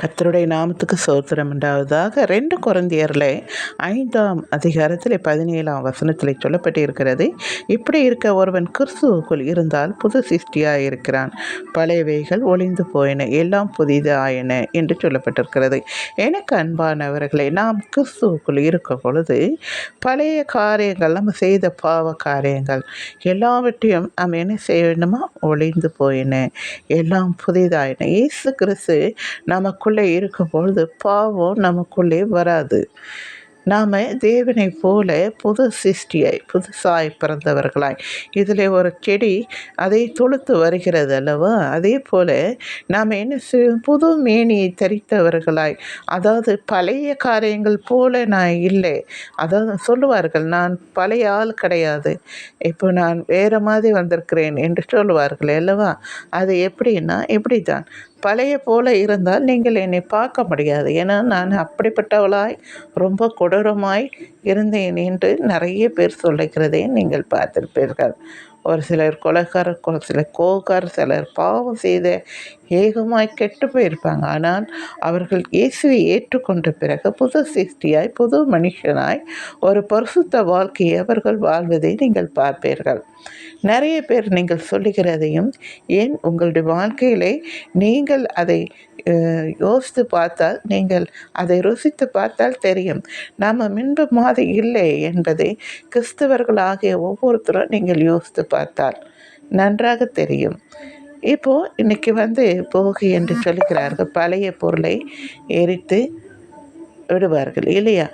கத்தருடைய நாமத்துக்கு சோத்திரம் உண்டாவதாக ரெண்டு குழந்தையரில் ஐந்தாம் அதிகாரத்தில் பதினேழாம் வசனத்தில் சொல்லப்பட்டிருக்கிறது. இப்படி இருக்க ஒருவன் கிறிஸ்துவுக்குள் இருந்தால் புது சிருஷ்டியாக இருக்கிறான். பழையவைகள் ஒளிந்து போயின எல்லாம் புதிதாயின என்று சொல்லப்பட்டிருக்கிறது. எனக்கு அன்பானவர்களை நாம் கிறிஸ்துவுக்குள் இருக்கும் பொழுது பழைய காரியங்கள் நம்ம செய்த பாவ காரியங்கள் எல்லாவற்றையும் நம்ம என்ன செய்யணுமா ஒளிந்து போயின எல்லாம் புதிதாயின. இயேசு கிறிஸ்து நமக்குள்ளே இருக்கும் பொழுது பாவம் நமக்குள்ளே வராது. நாம் தேவனை போல புது சிருஷ்டியாய் புதுசாய் பிறந்தவர்களாய். இதில் ஒரு செடி அதை தொழுத்து வருகிறது அல்லவா? அதே போல் நாம் என்ன புது மேனியை தரித்தவர்களாய். அதாவது பழைய காரியங்கள் போல நான் இல்லை. அதாவது சொல்லுவார்கள் நான் பழைய ஆள் கிடையாது. இப்போ நான் வேறு மாதிரி வந்திருக்கிறேன் என்று சொல்லுவார்கள் அல்லவா? அது எப்படின்னா இப்படி தான் பழைய போல இருந்தால் நீங்கள் என்னை பார்க்க முடியாது. ஏன்னா நான் அப்படிப்பட்டவளாய் ரொம்ப கொடு கொடூரமாய் இருந்தேன் என்று நிறைய பேர் சொல்லுகிறதை நீங்கள் பார்த்திருப்பீர்கள். ஒரு சிலர் கொலைக்காரர் ஒரு சிலர் கோகார் சிலர் பாவம் செய்த ஏகமாய் கெட்டு போயிருப்பாங்க. ஆனால் அவர்கள் இயேசுவை ஏற்றுக்கொண்ட பிறகு புது சிருஷ்டியாய் புது மனுஷனாய் ஒரு பரிசுத்த வாழ்க்கையை அவர்கள் வாழ்வதை நீங்கள் பார்ப்பீர்கள். நிறைய பேர் நீங்கள் சொல்லுகிறதையும் ஏன் உங்களுடைய வாழ்க்கையிலே நீங்கள் அதை யோசித்து பார்த்தால் நீங்கள் அதை ருசித்து பார்த்தால் தெரியும். நாம் முன்பு மாதிரி இல்லை என்பதை கிறிஸ்தவர்களாகிய ஒவ்வொருத்தரும் நீங்கள் யோசித்து பார்த்தால் நன்றாக தெரியும். இப்போது இன்றைக்கி வந்து போகி என்று சொல்லுகிறார்கள். பழைய பொருளை எரித்து விடுவார்கள். இல்லையா?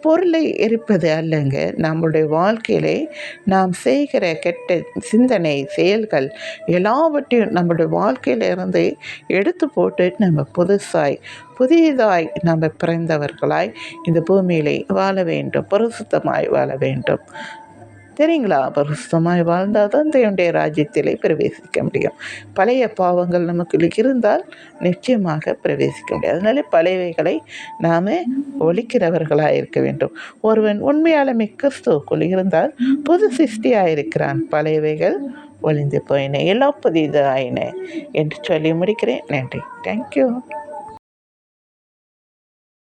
பொருளை எரிப்பது அல்லங்க. நம்முடைய வாழ்க்கையிலே நாம் செய்கிற கெட்ட சிந்தனை செயல்கள் எல்லாவற்றையும் நம்முடைய வாழ்க்கையிலிருந்து எடுத்து போட்டு நம்ம புதுசாய் புதியதாய் நம்ம பிறந்தவர்களாய் இந்த பூமியிலே வாழ வேண்டும். பரிசுத்தமாய் வாழ வேண்டும். தெரியுங்களா? பரிசுத்தமாய் வாழ்ந்தால் தான் தேவனுடைய ராஜ்யத்திலே பிரவேசிக்க முடியும். பழைய பாவங்கள் நமக்கு இருந்தால் நிச்சயமாக பிரவேசிக்க முடியாது அதனால பழையவைகளை நாம் ஒழிக்கிறவர்களாக இருக்க வேண்டும். ஒருவன் உண்மையாலுமே கிறிஸ்துவுக்குள் இருந்தால் புது சிருஷ்டியாக இருக்கிறான். பழையவைகள் ஒளிந்து போயின. எல்லாம் புதிதாயின. என்று சொல்லி முடிக்கிறேன். நன்றி. தேங்க்யூ